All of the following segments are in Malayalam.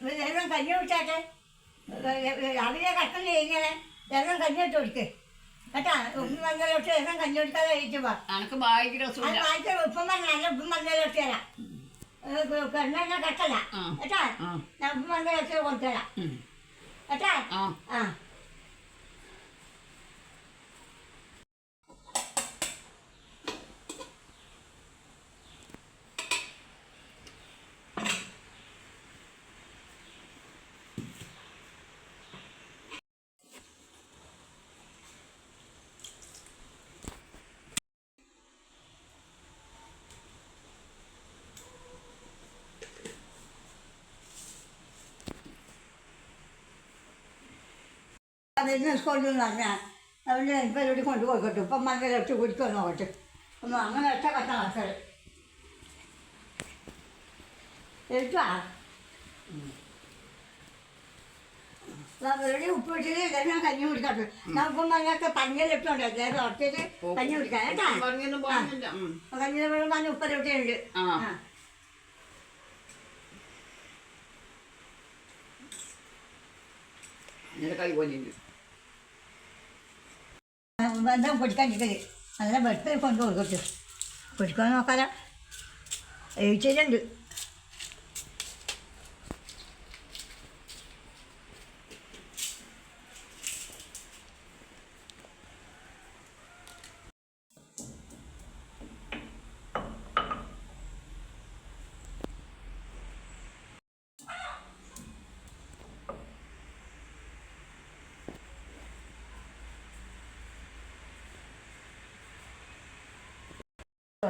വെള്ളം കഞ്ഞി കുടിച്ചാട്ടെ രാവിലെ കട്ടല്ലേ ഇങ്ങനെ വെള്ളം കഞ്ഞി ഇട്ട് കൊടുക്ക് കേട്ടാ ഉപ്പും മഞ്ഞളൊട്ട് വെള്ളം കഞ്ഞി കൊടുക്കാതെ കഴിച്ചു പോ അനക്ക് ബായിക്ക് അത് രസമില്ല വായിച്ച ഉപ്പും മഞ്ഞളല്ല ഉപ്പും മഞ്ഞളൊട്ട് തരാം കണ്ണ കട്ടല്ല ആ. കേട്ടാ ഉപ്പും മഞ്ഞളൊട്ട് കൊണ്ടുതരാം കേട്ടാ ആ സ്കൂളിൽ നിന്ന് പറഞ്ഞാൽ അവന്റെ ഇപ്പം കൊണ്ട് പോയിക്കോട്ടെ ഇപ്പം മഞ്ഞളിട്ട് കുടിക്കുമോ നോക്കട്ടെ ഒന്ന് അങ്ങനെ ഒറ്റ കട്ട നടക്കരുത് എടുത്താ വെറുതെ ഉപ്പ് ഇട്ടിട്ട് ഇതെല്ലാം കഞ്ഞി കുടിക്കട്ടെ ഉപ്പം മഞ്ഞൊക്കെ പഞ്ഞിലിട്ടുണ്ട് അതായത് ഉറച്ചിട്ട് കഞ്ഞി കുടിക്കാം കേട്ടാ. കഞ്ഞി വെള്ളം പറഞ്ഞ് ഉപ്പരൊട്ടിയുണ്ട് ആ. നിന്റെ കൈ പോലെയുണ്ട് ബന്ധം കുടിക്കാൻ ഇരിക്കൽ നല്ല വെളുപ്പിൽ കൊണ്ട് കൊടുത്തു കുടിക്കാൻ നോക്കാതെ എഴുത്തിലുണ്ട്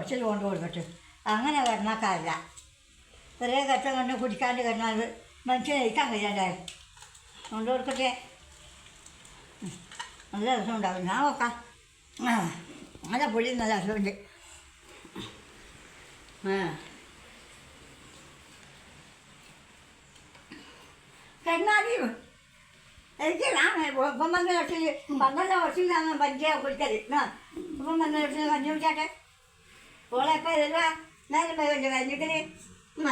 കുറച്ച് കൊണ്ട് കൊടുക്കട്ടെ അങ്ങനെ കിടന്നാക്കാറില്ല ഒരേ കട്ട കണ്ട് കുടിക്കാണ്ട് കിടന്നാൽ മനുഷ്യൻ കഴിക്കാൻ കഴിയാണ്ടായി കൊണ്ട് കൊടുക്കട്ടെ. നല്ല രസം ഉണ്ടാവും. ഞാൻ നോക്കാം. നല്ല പൊടി നല്ല രസമുണ്ട്. ആ. കിടന്നാടി എനിക്ക് ഞാൻ വർഷത്തിൽ പന്ത്രണ്ട് വർഷം വർഷത്തിൽ കഞ്ഞി കുടിച്ചാട്ടെ? ഓളെ എപ്പോൾ എന്നാലും വരുമല്ലോ കഴിഞ്ഞിട്ട് ഉമ്മ.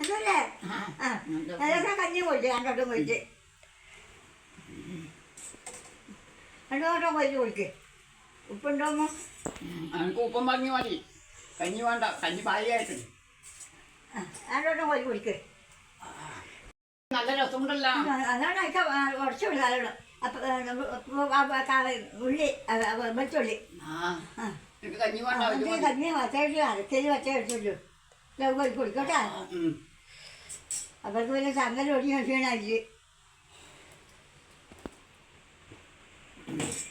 അതല്ലേ? ആ അതൊക്കെ കഞ്ഞി കുടിച്ച് രണ്ടോട്ടും കുടിച്ച്. രണ്ടോട്ടം കുഴിച്ച് കുഴിക്ക് ഉപ്പുണ്ടോ എനിക്ക് ഉപ്പം പറഞ്ഞു മതി. കഞ്ഞി വേണ്ട. കഞ്ഞി പാലിയായിട്ട് രണ്ടോട്ടം കുഴിച്ച് കുഴിക്ക് നല്ല രസമുണ്ടല്ലോ. അതാണ് വിടാറുള്ളൂ അപ്പം ഉള്ളി എനിക്ക് കഞ്ഞി. കഞ്ഞി വച്ചടിച്ചു അരക്കൽ വച്ചടിച്ചു ലവ് കുടിക്കട്ടെ. ഉം. അവർക്ക് പിന്നെ ചങ്ങല ഒടിഞ്ഞ ക്ഷീണായി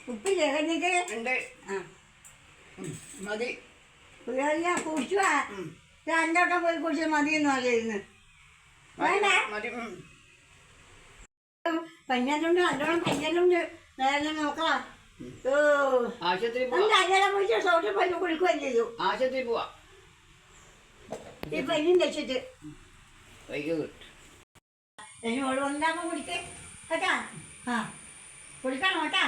ഉപ്പില്ലേ കഞ്ഞിക്ക്? ആ. മതി. പുള്ളിയ കുടിച്ചു. രണ്ടോട്ടം പോയി മതി മതിയെന്ന് പറയുന്നു വേണ്ട. പഞ്ഞലുണ്ട് നല്ലോണം പഞ്ഞലുണ്ട് നേരെ നോക്കാം. ഓ. ആശുപത്രി എന്താ അങ്ങനെ പോയിട്ട് സോട്ട് പോയി കുടിക്കുകയും ചെയ്തു. ആശുപത്രി പോവാ. ഈ പഞ്ഞും വെച്ചിട്ട്. എന്നോട് വന്നാകുമ്പോൾ കുടിക്കേ കേട്ടാ? ആ. കുടിക്കണം കേട്ടാ?